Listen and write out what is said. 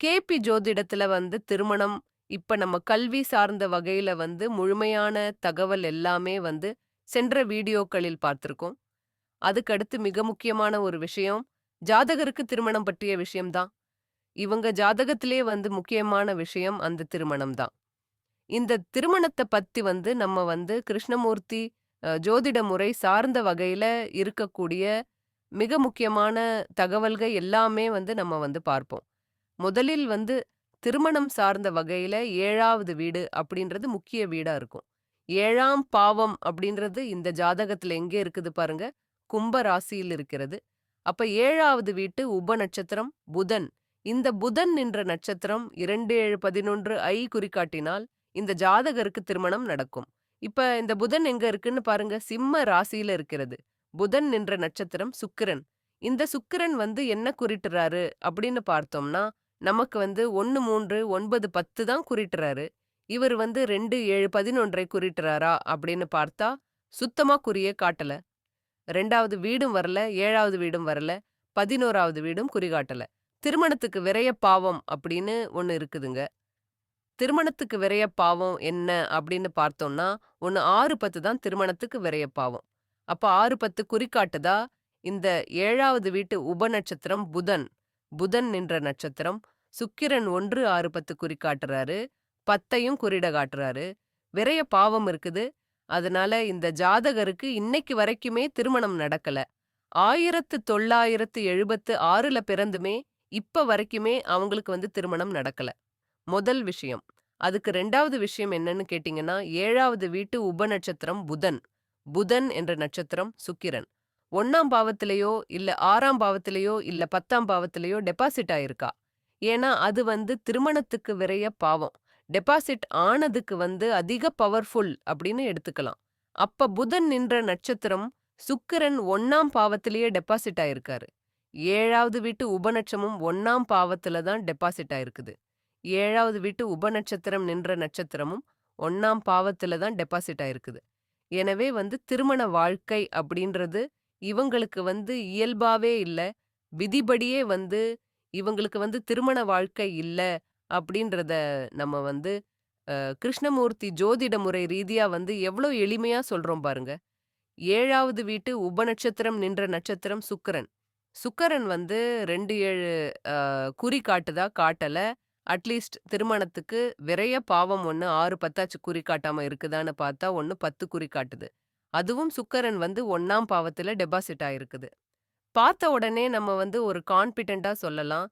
KP ஜோதிடத்துல வந்து திருமணம் இப்ப நம்ம கல்வி சார்ந்த வகையில வந்து முழுமையான தகவல் எல்லாமே வந்து சென்ற வீடியோக்களில் பார்த்திருக்கோம். அதுக்கடுத்து மிக முக்கியமான ஒரு விஷயம், ஜாதகருக்கு திருமணம் பற்றிய விஷயம் தான். இவங்க ஜாதகத்திலே வந்து முக்கியமான விஷயம் அந்த திருமணம் தான். இந்த திருமணத்தை பத்தி வந்து நம்ம வந்து கிருஷ்ணமூர்த்தி ஜோதிட முறை சார்ந்த வகையில இருக்கக்கூடிய மிக முக்கியமான தகவல்கள் எல்லாமே வந்து நம்ம வந்து பார்ப்போம். முதலில் வந்து திருமணம் சார்ந்த வகையில ஏழாவது வீடு அப்படின்றது முக்கிய வீடா இருக்கும். ஏழாம் பாவம் அப்படின்றது இந்த ஜாதகத்துல எங்கே இருக்குது பாருங்க. கும்ப ராசியில் இருக்கிறது. அப்ப ஏழாவது வீட்டு உப நட்சத்திரம் புதன். இந்த புதன் நின்ற நட்சத்திரம் 2, 7, 11 ஐ குறிகாட்டினால் இந்த ஜாதகருக்கு திருமணம் நடக்கும். இப்ப இந்த புதன் எங்க இருக்குன்னு பாருங்க. சிம்ம ராசியில இருக்கிறது. புதன் நின்ற நட்சத்திரம் சுக்கிரன். இந்த சுக்கிரன் வந்து என்ன குறிட்டுறாரு அப்படின்னு பார்த்தோம்னா, நமக்கு வந்து 1, 3, 9, 10 தான் குறிட்டுறாரு. இவர் வந்து 2, 7, 11ஐ குறிட்டுறாரா அப்படின்னு பார்த்தா, சுத்தமா குறியே காட்டல. ரெண்டாவது வீடும் வரல, ஏழாவது வீடும் வரல, 11வது வீடும் குறிகாட்டல. திருமணத்துக்கு விரைய பாவம் அப்படின்னு ஒன்று இருக்குதுங்க. திருமணத்துக்கு விரைய பாவம் என்ன அப்படின்னு பார்த்தோம்னா, ஒன்று ஆறு பத்து தான் திருமணத்துக்கு விரைய பாவம். அப்ப 6, 10 குறிகாட்டுதா, இந்த ஏழாவது வீட்டு உபநட்சத்திரம் புதன். புதன் நின்ற நட்சத்திரம். சுக்கிரன் ஒன்று ஆறு பத்து குறிக்காட்டுறாரு பத்தையும் குறிட காட்டுறாரு. விரைய பாவம் இருக்குது. அதனால இந்த ஜாதகருக்கு இன்னைக்கு வரைக்குமே திருமணம் நடக்கல. 1976ல பிறந்துமே, இப்ப வரைக்குமே அவங்களுக்கு வந்து திருமணம் நடக்கல. முதல் விஷயம். அதுக்கு ரெண்டாவது விஷயம் என்னன்னு கேட்டீங்கன்னா, ஏழாவது வீட்டு உபநட்சத்திரம் புதன். புதன் என்ற நட்சத்திரம் சுக்கிரன். ஒன்னாம் பாவத்திலேயோ, இல்ல ஆறாம் பாவத்திலேயோ, இல்ல 10ஆம் பாவத்திலேயோ டெபாசிட் ஆயிருக்கா. ஏன்னா அது வந்து திருமணத்துக்கு விரைய பாவம். டெபாசிட் ஆனதுக்கு வந்து அதிக பவர்ஃபுல் அப்படின்னு எடுத்துக்கலாம். அப்ப புதன் நின்ற நட்சத்திரம் சுக்கிரன் ஒன்னாம் பாவத்திலேயே டெபாசிட் ஆயிருக்காரு. ஏழாவது வீட்டு உபநட்சமும் ஒன்னாம் பாவத்துல தான் டெபாசிட் ஆயிருக்குது. ஏழாவது வீட்டு உபநட்சத்திரம் நின்ற நட்சத்திரமும் ஒன்னாம் பாவத்துல தான் டெபாசிட் ஆயிருக்குது. எனவே வந்து திருமண வாழ்க்கை அப்படின்றது இவங்களுக்கு வந்து இயல்பாவே இல்ல. விதிபடியே வந்து இவங்களுக்கு வந்து திருமண வாழ்க்கை இல்ல அப்படின்றத நம்ம வந்து அ கிருஷ்ணமூர்த்தி ஜோதிட முறை ரீதியா வந்து எவ்ளோ எளிமையா சொல்றோம் பாருங்க. 7வது வீட்டு உபநட்சத்திரம் நின்ற நட்சத்திரம் சுக்கிரன். சுக்கிரன் வந்து 2, 7 அ குறி காட்டுதா காட்டல. அட்லீஸ்ட் திருமணத்துக்கு விரைய பாவம் ஒண்ணு 6, 10ஆச்சு குறி காட்டாம இருக்குதான்னு பார்த்தா, ஒண்ணு 10 குறி காட்டுது. அதுவும் சுக்கரன் வந்து ஒண்ணாம் பாவத்துல டெபாசிட் ஆயிருக்குது. பார்த்த உடனே நம்ம வந்து ஒரு கான்ஃபிடென்ட்டா சொல்லலாம்.